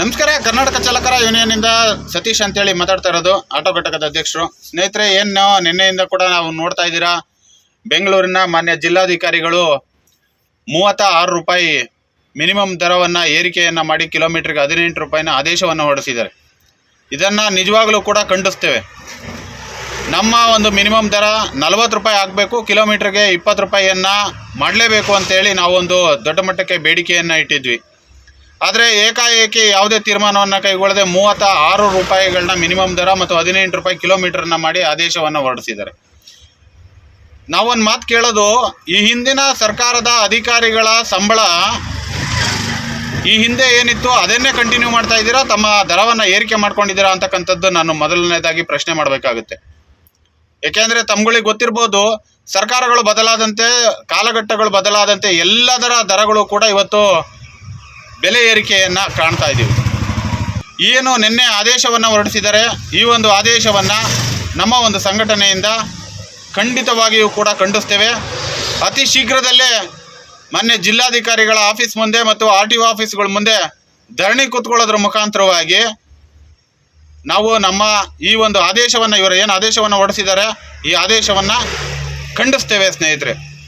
ನಮಸ್ಕಾರ, ಕರ್ನಾಟಕ ಚಾಲಕರ ಯೂನಿಯನ್ನಿಂದ ಸತೀಶ್ ಅಂತೇಳಿ ಮಾತಾಡ್ತಾ ಇರೋದು, ಆಟೋ ಘಟಕದ ಅಧ್ಯಕ್ಷರು. ಸ್ನೇಹಿತರೆ ಏನು ನಿನ್ನೆಯಿಂದ ಕೂಡ ನಾವು ನೋಡ್ತಾ ಇದ್ದೀರಾ, ಬೆಂಗಳೂರಿನ ಮಾನ್ಯ ಜಿಲ್ಲಾಧಿಕಾರಿಗಳು ಮೂವತ್ತ ಆರು ರೂಪಾಯಿ ಮಿನಿಮಮ್ ದರವನ್ನು ಏರಿಕೆಯನ್ನು ಮಾಡಿ ಕಿಲೋಮೀಟ್ರಿಗೆ ಹದಿನೆಂಟು ರೂಪಾಯಿನ ಆದೇಶವನ್ನು ಹೊರಡಿಸಿದ್ದಾರೆ. ಇದನ್ನು ನಿಜವಾಗಲೂ ಕೂಡ ಖಂಡಿಸ್ತೇವೆ. ನಮ್ಮ ಒಂದು ಮಿನಿಮಮ್ ದರ ನಲವತ್ತು ರೂಪಾಯಿ ಆಗಬೇಕು, ಕಿಲೋಮೀಟ್ರಿಗೆ ಇಪ್ಪತ್ತು ರೂಪಾಯಿಯನ್ನು ಮಾಡಲೇಬೇಕು ಅಂತೇಳಿ ನಾವೊಂದು ದೊಡ್ಡ ಮಟ್ಟಕ್ಕೆ ಬೇಡಿಕೆಯನ್ನು ಇಟ್ಟಿದ್ವಿ. ಆದರೆ ಏಕಾಏಕಿ ಯಾವುದೇ ತೀರ್ಮಾನವನ್ನು ಕೈಗೊಳ್ಳದೆ ಮೂವತ್ತ ಆರು ರೂಪಾಯಿಗಳನ್ನ ಮಿನಿಮಮ್ ದರ ಮತ್ತು ಹದಿನೆಂಟು ರೂಪಾಯಿ ಕಿಲೋಮೀಟರ್ನ ಮಾಡಿ ಆದೇಶವನ್ನು ಹೊರಡಿಸಿದ್ದಾರೆ. ನಾವೊಂದು ಮಾತು ಕೇಳೋದು, ಈ ಹಿಂದಿನ ಸರ್ಕಾರದ ಅಧಿಕಾರಿಗಳ ಸಂಬಳ ಈ ಹಿಂದೆ ಏನಿತ್ತು ಅದನ್ನೇ ಕಂಟಿನ್ಯೂ ಮಾಡ್ತಾ ಇದ್ದೀರಾ, ತಮ್ಮ ದರವನ್ನು ಏರಿಕೆ ಮಾಡ್ಕೊಂಡಿದ್ದೀರಾ ಅಂತಕ್ಕಂಥದ್ದು ನಾನು ಮೊದಲನೇದಾಗಿ ಪ್ರಶ್ನೆ ಮಾಡಬೇಕಾಗುತ್ತೆ. ಏಕೆಂದರೆ ತಮ್ಗಳಿಗೆ ಗೊತ್ತಿರ್ಬೋದು, ಸರ್ಕಾರಗಳು ಬದಲಾದಂತೆ, ಕಾಲಘಟ್ಟಗಳು ಬದಲಾದಂತೆ ಎಲ್ಲದರ ದರಗಳು ಕೂಡ ಇವತ್ತು ಬೆಲೆ ಏರಿಕೆಯನ್ನು ಕಾಣ್ತಾ ಇದ್ದೀವಿ. ಏನು ನಿನ್ನೆ ಆದೇಶವನ್ನು ಹೊರಡಿಸಿದರೆ ಈ ಒಂದು ಆದೇಶವನ್ನು ನಮ್ಮ ಒಂದು ಸಂಘಟನೆಯಿಂದ ಖಂಡಿತವಾಗಿಯೂ ಕೂಡ ಖಂಡಿಸ್ತೇವೆ. ಅತಿ ಶೀಘ್ರದಲ್ಲೇ ಮೊನ್ನೆ ಜಿಲ್ಲಾಧಿಕಾರಿಗಳ ಆಫೀಸ್ ಮುಂದೆ ಮತ್ತು ಆರ್ ಟಿ ಒ ಆಫೀಸ್ಗಳ ಮುಂದೆ ಧರಣಿ ಕೂತ್ಕೊಳ್ಳೋದ್ರ ಮುಖಾಂತರವಾಗಿ ನಾವು ನಮ್ಮ ಈ ಒಂದು ಆದೇಶವನ್ನು ಇವರು ಏನು ಆದೇಶವನ್ನು ಹೊರಡಿಸಿದ್ದಾರೆ, ಈ ಆದೇಶವನ್ನು ಖಂಡಿಸ್ತೇವೆ ಸ್ನೇಹಿತರೆ.